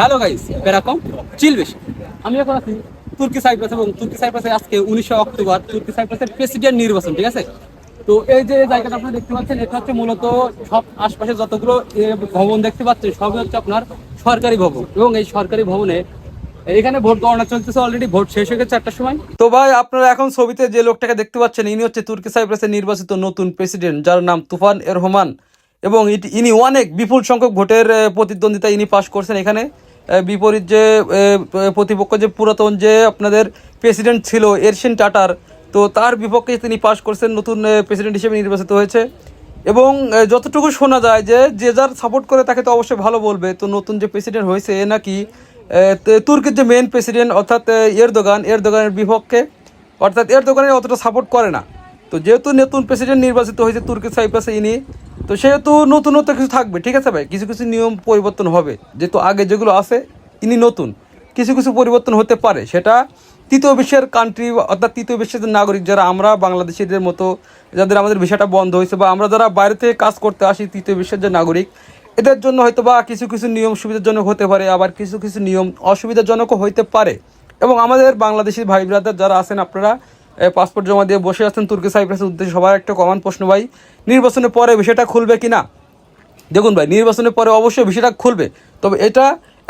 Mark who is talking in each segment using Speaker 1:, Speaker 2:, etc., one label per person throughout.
Speaker 1: Hello guys এরকম চিল বেশি। আমি এখন আছি তুর্কি সাইপ্রাস এবং তুর্কি সাইপ্রাসে আজকে উনিশে অক্টোবর তুর্কি সাইপ্রাসের প্রেসিডেন্ট নির্বাচন, ঠিক আছে? তো এই যে জায়গাটা আপনারা দেখতে পাচ্ছেন, এটা হচ্ছে মূলত সব আশপাশে যতগুলো ভবন দেখতে পাচ্ছেন, সবই হচ্ছে আপনার সরকারি ভবন এবং এই সরকারি ভবনে এখানে ভোট গণনা চলতেছে অলরেডি ভোট শেষ হয়ে গেছে চারটার সময়। তো ভাই, আপনারা এখন ছবিতে যে লোকটাকে দেখতে পাচ্ছেন, ইনি হচ্ছে তুর্কি সাইপ্রাসের নির্বাচিত নতুন প্রেসিডেন্ট, যার নাম তুফান এর রহমান এবং ইনি অনেক বিপুল সংখ্যক ভোটের প্রতিদ্বন্দ্বিতা ইনি পাশ করছেন এখানে। বিপরীত যে প্রতিপক্ষ যে পুরাতন যে আপনাদের প্রেসিডেন্ট ছিল এরশিন টাটার, তো তার বিপক্ষে তিনি পাশ করছেন নতুন প্রেসিডেন্ট হিসেবে নির্বাচিত হয়েছে। এবং যতটুকু শোনা যায় যে যে যার সাপোর্ট করে তাকে তো অবশ্যই ভালো বলবে। তো নতুন যে প্রেসিডেন্ট হয়েছে এ নাকি তুর্কির যে মেন প্রেসিডেন্ট অর্থাৎ এরদোগান, এরদোগানের বিপক্ষে, অর্থাৎ এরদোগানের অতটা সাপোর্ট করে না। তো যেহেতু নতুন প্রেসিডেন্ট নির্বাচিত হয়েছে তুর্কি সাইপ্রাসে ইনি তো সেহেতু নতুনত্ব কিছু থাকবে, ঠিক আছে ভাই? কিছু কিছু নিয়ম পরিবর্তন হবে। যেহেতু আগে যেগুলো আছে ইনি নতুন। কিছু কিছু পরিবর্তন হতে পারে। সেটা তৃতীয় বিশ্বের কান্ট্রি অর্থাৎ তৃতীয় বিশ্বের নাগরিক যারা আমরা, বাংলাদেশিদের মতো, যাদের আমাদের ভিসাটা বন্ধ হয়েছে বা আমরা যারা বাইরে থেকে কাজ করতে আসি, তৃতীয় বিশ্বের যে নাগরিক, এদের জন্য হয়তো বা কিছু কিছু নিয়ম সুবিধাজনক হতে পারে, আবার কিছু কিছু নিয়ম অসুবিধাজনকও হইতে পারে। এবং আমাদের বাংলাদেশি ভাই ব্রাদার যারা আছেন আপনারা পাসপোর্ট জমা দিয়ে বসে আছেন তুর্কি সাইপ্রাসের উদ্দেশ্যে। সবার একটা কমন প্রশ্ন ভাই, নির্বাচনের পরে বিষয়টা খুলবে কি না দেখুন ভাই, নির্বাচনের পরে অবশ্যই বিষয়টা খুলবে, তবে এটা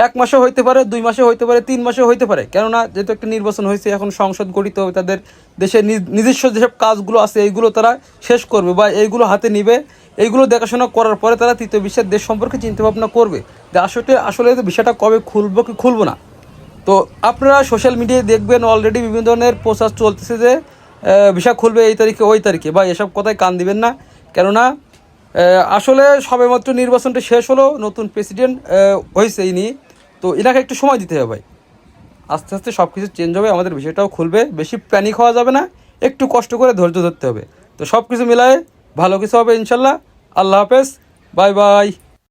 Speaker 1: এক মাসে হইতে পারে, দুই মাসে হইতে পারে, তিন মাসে হইতে পারে। কেননা যেহেতু একটা নির্বাচন হয়েছে, এখন সংসদ গঠিত হবে, তাদের দেশের নিজস্ব যেসব কাজগুলো আছে, এইগুলো তারা শেষ করবে বা এইগুলো হাতে নিবে। এইগুলো দেখাশোনা করার পরে তারা তৃতীয় বিশ্বের দেশ সম্পর্কে চিন্তা ভাবনা করবে যে আসলে আসলে বিষয়টা কবে খুলবো কি খুলবো না। তো আপনারা সোশ্যাল মিডিয়ায় দেখবেন অলরেডি বিভিন্ন ধরনের প্রচার চলতেছে যে ভিসা খুলবে এই তারিখে, ওই তারিখে। বা এসব কথায় কান দিবেন না। কেননা আসলে সবেমাত্র নির্বাচনটা শেষ হলো, নতুন প্রেসিডেন্ট হয়েছে ইনি। তো এনাকে একটু সময় দিতে হবে ভাই। আস্তে আস্তে সব কিছু চেঞ্জ হবে, আমাদের বিষয়টাও খুলবে। বেশি প্যানিক হওয়া যাবে না, একটু কষ্ট করে ধৈর্য ধরতে হবে। তো সব কিছু মিলায়ে ভালো কিছু হবে ইনশাল্লাহ। আল্লাহ হাফেজ। Bye bye.